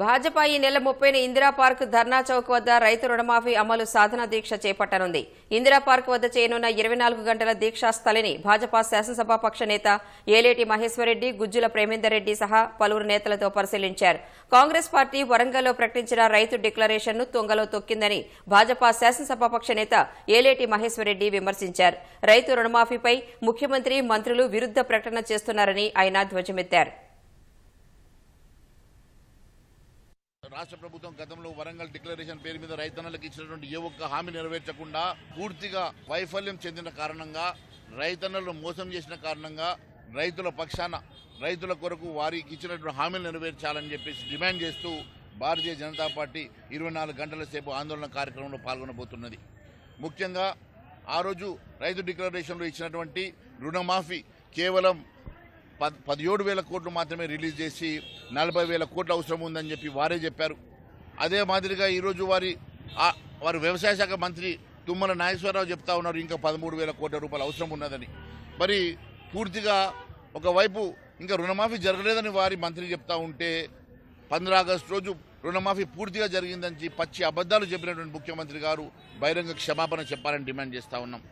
భాజపా ఈ నెల ముప్పైన ఇందిరా పార్క్ ధర్నా చౌక్ వద్ద రైతు రుణమాఫీ అమలు సాధన దీక్ష చేపట్టనుంది. ఇందిరా పార్క్ వద్ద చేయనున్న ఇరవై నాలుగు గంటల దీక్షా స్థలిని భాజపా శాసనసభాపక్ష నేత ఏలేటి మహేశ్వరరెడ్డి గుజ్జుల ప్రేమేందర్ రెడ్డి సహా పలువురు నేతలతో పరిశీలించారు. కాంగ్రెస్ పార్టీ వరంగల్లో ప్రకటించిన రైతు డిక్లరేషన్ను తుంగలో తొక్కిందని భాజపా శాసనసభాపక్ష నేత ఏలేటి మహేశ్వరరెడ్డి విమర్శించారు. రైతు రుణమాఫీపై ముఖ్యమంత్రి మంత్రులు విరుద్ధ ప్రకటన చేస్తున్నారని ఆయన ధ్వజమెత్తారు. రాష్ట్ర ప్రభుత్వం గతంలో వరంగల్ డిక్లరేషన్ పేరు మీద రైతన్నలకు ఇచ్చినటువంటి ఏ ఒక్క హామీ నెరవేర్చకుండా పూర్తిగా వైఫల్యం చెందిన కారణంగా రైతన్నలను మోసం చేసిన కారణంగా రైతుల పక్షాన రైతుల కొరకు వారికి ఇచ్చినటువంటి హామీలు నెరవేర్చాలని చెప్పేసి డిమాండ్ చేస్తూ భారతీయ జనతా పార్టీ ఇరవై నాలుగు గంటల సేపు ఆందోళన కార్యక్రమంలో పాల్గొనబోతున్నది. ముఖ్యంగా ఆ రోజు రైతు డిక్లరేషన్లో ఇచ్చినటువంటి రుణమాఫీ కేవలం పద్ పదిహేడు వేల కోట్లు మాత్రమే రిలీజ్ చేసి నలభై వేల కోట్లు అవసరం ఉందని చెప్పి వారే చెప్పారు. అదే మాదిరిగా ఈరోజు వారి వారి వ్యవసాయ శాఖ మంత్రి తుమ్మల నాగేశ్వరరావు చెప్తా ఉన్నారు ఇంకా పదమూడు వేల కోట్ల రూపాయలు అవసరం ఉన్నదని. మరి పూర్తిగా ఒకవైపు ఇంకా రుణమాఫీ జరగలేదని వారి మంత్రి చెప్తా ఉంటే పంద్రా ఆగస్టు రోజు రుణమాఫీ పూర్తిగా జరిగిందని చెప్పి పచ్చి అబద్ధాలు చెప్పినటువంటి ముఖ్యమంత్రి గారు బహిరంగ క్షమాపణ చెప్పాలని డిమాండ్ చేస్తా ఉన్నాం.